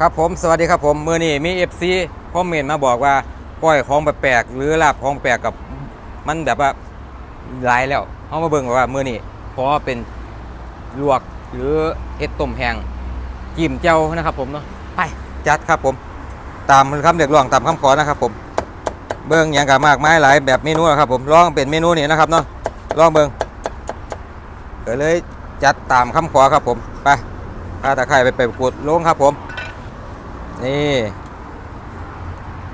ครับผมสวัสดีครับผมมือนี้มี FC คอมเมนต์มาบอกว่าก้อยของแปลกหรือลาบของแปลกกับมันแบบว่าหลายแล้วเอามาเบิ่งว่ามือนี้ขอเป็นลวกหรือเอ็ดต้มแห้งจิ้มเจ้านะครับผมเนาะไปจัดครับผม ตามคำเรียกร้องตามคำขอนะครับผมเบิ่งอย่างกับมากไม้หลายแบบเมนูนะครับผมลองเป็นเมนูนี้นะครับเนาะลองเบิ่งก็เลยจัดตามคำขอครับผมไปข้าตะไคร้ไปไปกดลงครับผม นี่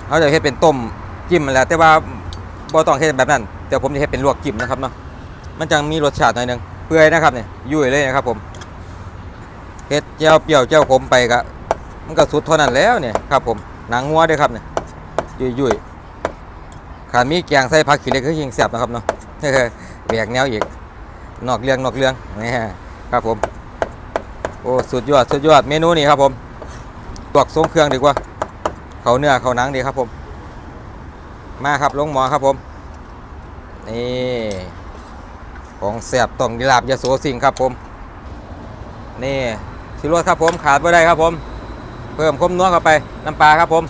เขาจะเฮ็ดเป็นต้มจิ้มนั่นแหละแต่ว่าบ่ต้องเฮ็ดแบบนั้นแต่ผมจะเฮ็ดเป็นลวกจิ้มนะครับเนาะมันจังมีรสชาติหน่อยหนึงเปื่อยนะครับเนี่ยยุ่ยเลยนะครับผมเฮ็ดเจียวเปรี้ยวเจียวขมไปก็มันก็สุดเท่านั้นแล้วเนี่ยครับ ผมหนังงัวด้วยครับเนี่ยยุ่ยยุ่ยขามีแกงใส่ผักขี้เหล็กคือยิงแซ่บนะครับเนาะแบกแนวอีกนอกเรื่องนอกเรื่องนี่ครับผมโอ้สุดยอดสุดยอดเมนูนี้ครับผม ลวกทรงเครื่องดีกว่า เขาเนื้อเขาหนังดีครับผม มาครับลงหมอครับผม นี่ของแสบต้องดีลาบยาโสสิงครับผม นี่ชิรสครับผมขาดไม่ได้ครับผม เพิ่มคมนัวเข้าไปน้ำปลาครับผม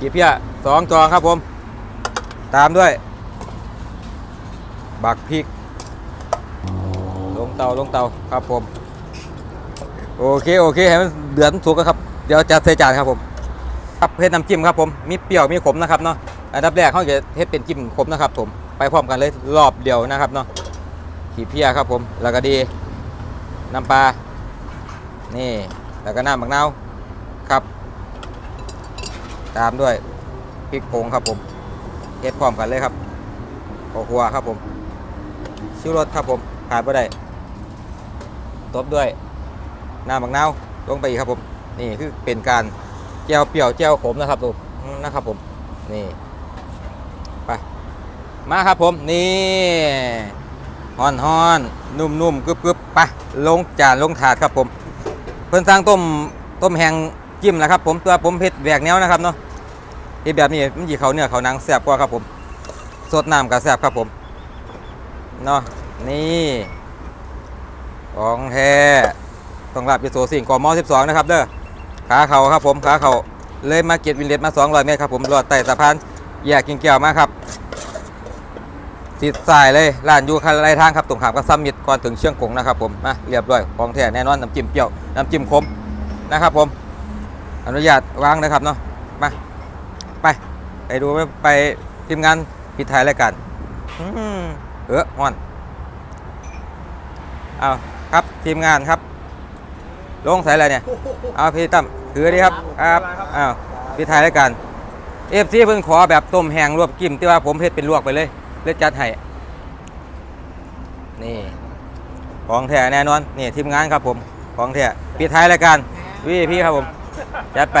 กีเพี้ยสองจองครับผม ตามด้วย บักพริก ลงเตาลงเตาครับผม โอเค โอเค ให้มันเดือดสุกแล้วครับ เดี๋ยวจะใส่จานครับผมครับเฮ็ดน้ำจิ้มครับผมมีเปรี้ยวมีขมนะครับเนาะอันดับแรกเขาจะเฮ็ดเป็นจิ้มขมนะครับผมไปพร้อมกันเลยรอบเดียวนะครับเนาะขี้เพียครับผมแล้วก็ดีน้ำปลานี่แล้วก็น้ำมะนาวครับ ตามด้วยพริกผงครับผมเฮ็ดพร้อมกันเลยครับข้าวคั่วครับผมชูรสครับผมขาดไม่ได้ตบด้วยน้ำบักนาวลงไปอีกครับผม นี่คือเป็นการแจวเปรี้ยวแจวขมนะครับผมนะครับผมนี่ไปมาครับผมนี่ฮอนฮอนนุ่มนุ่มกรึบกรึบไปลงจานลงถาดครับผม เพิ่นสร้างต้มต้มแห้งจิ้มนะครับ ผมตัวผมเผ็ดแหวกแนวนะครับเนาะที่แบบนี้มันจีเขาเนื้อเขานังแซ่บกว่าครับผมสดน้ำกับแซ่บครับผมเนาะนี่ของแท้ต้องรับยโสสิ่งกอมอ12 นะครับเด้อ ขาเข่าครับผมขาเข่าเลยมาเก็ตวินเลตมา 200 เมตรครับผมรอดไต่สะพานแยกกิ่งแก้วมาครับติดสายเลยร้านอยู่คันไรทางครับตรงขามกับซัมมิตก่อนถึงเชียงกงนะครับผมมาเรียบร้อยของแท้แน่นอนน้ำจิ้มเปรี้ยวน้ำจิ้มขมนะครับผม อนุญาตวางนะครับเนาะมาไปไปดูไปไปทีมงานปิดท้ายรายการเออฮอนเอาครับทีมงานครับ ลงใส่อะไรเนี่ยเอาพี่ตั้มถือดีครับครับอ้าวพี่ถ่ายรายการเอฟซีเพิ่งขอแบบต้มแห้งรวบกิ้มที่ว่าผมเฮ็ดเป็นลวกไปเลยเลยจัดให้นี่ของแท้แน่นอนนี่ทีมงานครับผมของแท้พี่ท้ายรายการวีพี่ครับผมจัดไป